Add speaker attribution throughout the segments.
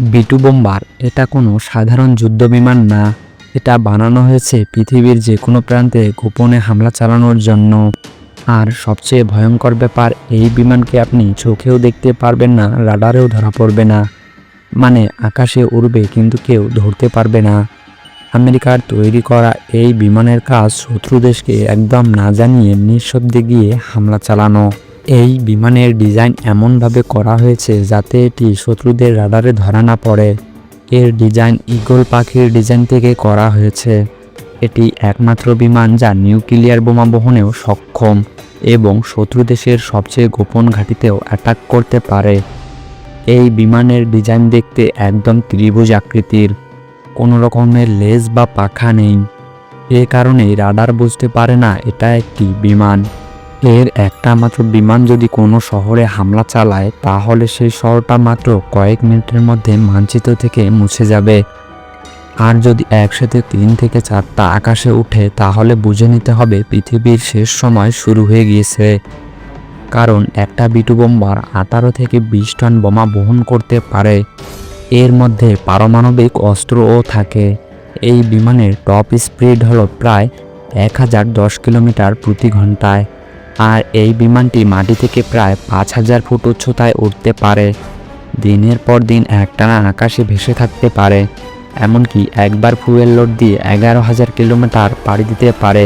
Speaker 1: B2 bomber, এটা কোনো সাধারণ যুদ্ধ বিমান না। এটা বানানো হয়েছে পৃথিবীর যে কোনো প্রান্তে গোপনে হামলা চালানোর জন্য। আর সবচেয়ে ভয়ঙ্কর ব্যাপার, এই বিমানকে আপনি চোখেও দেখতে পারবেন না, রাডারেও ধরা পড়বে না। মানে আকাশে উড়বে কিন্তু কেউ ধরতে পারবে না। আমেরিকার তৈরি করা এই বিমানের কাজ শত্রু দেশকে একদম না জানিয়ে নিঃশব্দে গিয়ে হামলা চালানো। এই বিমানের ডিজাইন এমনভাবে করা হয়েছে যাতে এটি শত্রুদের রাডারে ধরা না পড়ে। এর ডিজাইন ইগল পাখির ডিজাইন থেকে করা হয়েছে। এটি একমাত্র বিমান যা নিউক্লিয়ার বোমা বহনেও সক্ষম এবং শত্রু দেশের সবচেয়ে গোপন ঘাঁটিতেও অ্যাটাক করতে পারে। এই বিমানের ডিজাইন দেখতে একদম ত্রিভুজ আকৃতির, কোনো রকমের লেজ বা পাখা নেই। এ কারণেই রাডার বুঝতে পারে না এটা একটি বিমান। এর একটা মাত্র বিমান যদি কোনো শহরে হামলা চালায়, তাহলে সেই শহরটা মাত্র কয়েক মিনিটের মধ্যে মানচিত্র থেকে মুছে যাবে। আর যদি একসাথে তিন থেকে চারটা আকাশে উঠে, তাহলে বুঝে নিতে হবে পৃথিবীর শেষ সময় শুরু হয়ে গিয়েছে। কারণ একটা বিটু বোম্বার আঠারো থেকে বিশ টন বোমা বহন করতে পারে। এর মধ্যে পারমাণবিক অস্ত্রও থাকে। এই বিমানের টপ স্পিড হলো প্রায় এক হাজার দশ কিলোমিটার প্রতি ঘন্টায়। আর এই বিমানটি মাটি থেকে প্রায় পাঁচ হাজার ফুট উচ্চতায় উঠতে পারে। দিনের পর দিন একটানা আকাশে ভেসে থাকতে পারে, এমনকি একবার ফুয়েল লোড দিয়ে এগারো হাজার কিলোমিটার পাড়ি দিতে পারে।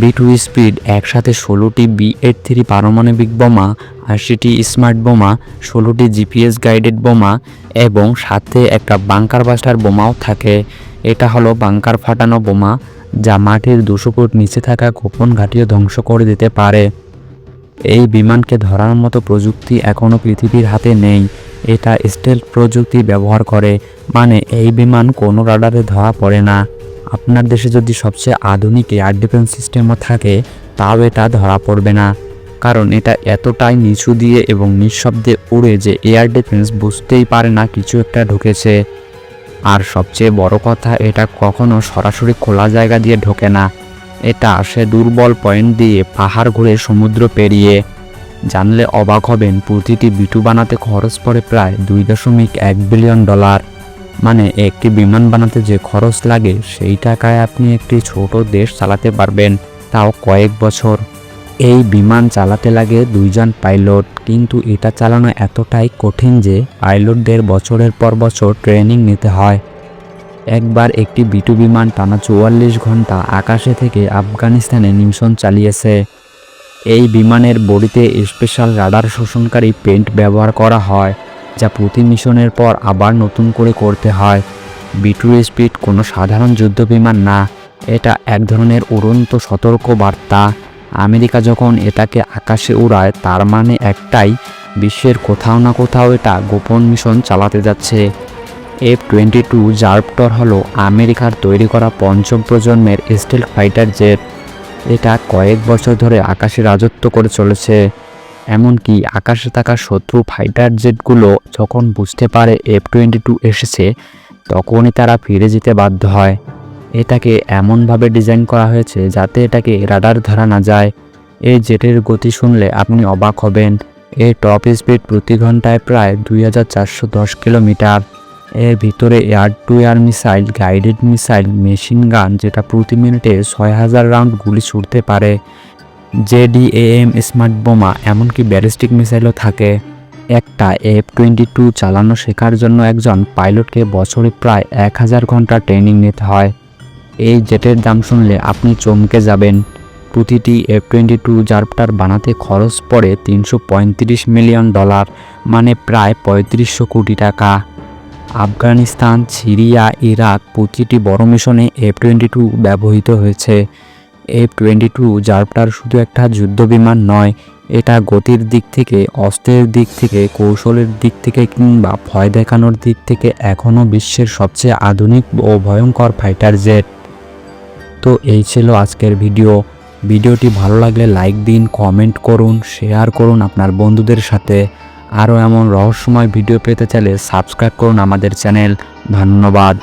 Speaker 1: বি টু স্পিড একসাথে ষোলোটি বি এইট থ্রি পারমাণবিক বোমা, আশিটি স্মার্ট বোমা, ষোলোটি জিপিএস গাইডেড বোমা এবং সাথে একটা বাংকার বাস্টার বোমাও থাকে। এটা হলো বাংকার ফাটানো বোমা যা মাটির দুশো ফুট নিচে থাকা গোপন ঘাঁটিও ধ্বংস করে দিতে পারে। এই বিমানকে ধরার মতো প্রযুক্তি এখনও পৃথিবীর হাতে নেই। এটা স্টেল প্রযুক্তি ব্যবহার করে। মানে এই বিমান কোনো রাডারে ধরা পড়ে না। আপনার দেশে যদি সবচেয়ে আধুনিক এয়ার ডিফেন্স সিস্টেমও থাকে, তাও এটা ধরা পড়বে না। কারণ এটা এতটাই নিচু দিয়ে এবং নিঃশব্দে উড়ে যে এয়ার ডিফেন্স বুঝতেই পারে না কিছু একটা ঢুকেছে। আর সবচেয়ে বড় কথা, এটা কখনো সরাসরি খোলা জায়গা দিয়ে ঢোকে না। এটা আসে দুর্বল পয়েন্ট দিয়ে, পাহাড় ঘুরে সমুদ্র পেরিয়ে। জানলে অবাক হবেন, প্রতিটি বিটু বানাতে খরচ পড়ে প্রায় দুই দশমিক এক বিলিয়ন ডলার। মানে একটি বিমান বানাতে যে খরচ লাগে, সেই টাকায় আপনি একটি ছোট দেশ চালাতে পারবেন, তাও কয়েক বছর। এই বিমান চালাতে লাগে দুইজন পাইলট। কিন্তু এটা চালানো এতটাই কঠিন যে পাইলটদের বছরের পর বছর ট্রেনিং নিতে হয়। একবার একটি বিটু বিমান টানা চুয়াল্লিশ ঘণ্টা আকাশে থেকে আফগানিস্তানে নিমিশন চালিয়েছে। এই বিমানের বডিতে স্পেশাল রাডার শোষণকারী পেন্ট ব্যবহার করা হয়, যা প্রতি মিশনের পর আবার নতুন করে করতে হয়। বিটু স্পিড কোনো সাধারণ যুদ্ধ বিমান না, এটা এক ধরনের উড়ন্ত সতর্ক বার্তা আমেরিকা যখন এটাকে আকাশে উড়ায়, তার মানে একটাই, বিশ্বের কোথাও না কোথাও এটা গোপন মিশন চালাতে যাচ্ছে। এফ টোয়েন্টি টু জার্পটর হলো আমেরিকার তৈরি করা পঞ্চম প্রজন্মের স্টেল ফাইটার জেট। এটা কয়েক বছর ধরে আকাশে রাজত্ব করে চলেছে। এমনকি আকাশে থাকা শত্রু ফাইটার জেটগুলো যখন বুঝতে পারে এফ টোয়েন্টি টু এসেছে, তখনই তারা ফিরে যেতে বাধ্য হয়। এটাকে এমনভাবে ডিজাইন করা হয়েছে যাতে এটাকে রাডার ধরা না যায়। এই জেটের গতি শুনলে আপনি অবাক হবেন। এর টপ স্পিড প্রতি ঘন্টায় প্রায় দুই হাজার চারশো দশ কিলোমিটার। এর ভিতরে air to air missile, guided missile, machine gun যেটা প্রতি মিনিটে ছয় হাজার রাউন্ড গুলি ছুটতে পারে। জেডিএএম স্মার্ট বোমা এমনকি ব্যালিস্টিক মিসাইলও থাকে। একটা এফ টোয়েন্টি টু চালানো শেখার জন্য একজন পাইলটকে বছরে প্রায় এক হাজার ঘণ্টা ট্রেনিং নিতে হয়। এই জেটের দাম শুনলে আপনি চমকে যাবেন। প্রতিটি এফ টোয়েন্টি টু জার্পটার বানাতে খরচ পড়ে তিনশো পঁয়ত্রিশ মিলিয়ন ডলার মানে প্রায় পঁয়ত্রিশশো কোটি টাকা। আফগানিস্তান, সিরিয়া, ইরাক প্রতিটি বড় মিশনে এফ টোয়েন্টি টু ব্যবহৃত হয়েছে। এফ টোয়েন্টি টু জার্পটার শুধু একটা যুদ্ধ বিমান নয়, এটা গতির দিক থেকে, অস্ত্রের দিক থেকে, কৌশলের দিক থেকে কিংবা ভয় দেখানোর দিক থেকে এখনও বিশ্বের সবচেয়ে আধুনিক ও ভয়ঙ্কর ফাইটার জেট। তো এই ছিল আজকের ভিডিও। ভিডিওটি ভালো লাগলে লাইক দিন, কমেন্ট করুন, শেয়ার করুন আপনার বন্ধুদের সাথে। আরও এমন রহস্যময় ভিডিও পেতে চাইলে সাবস্ক্রাইব করুন আমাদের চ্যানেল। ধন্যবাদ।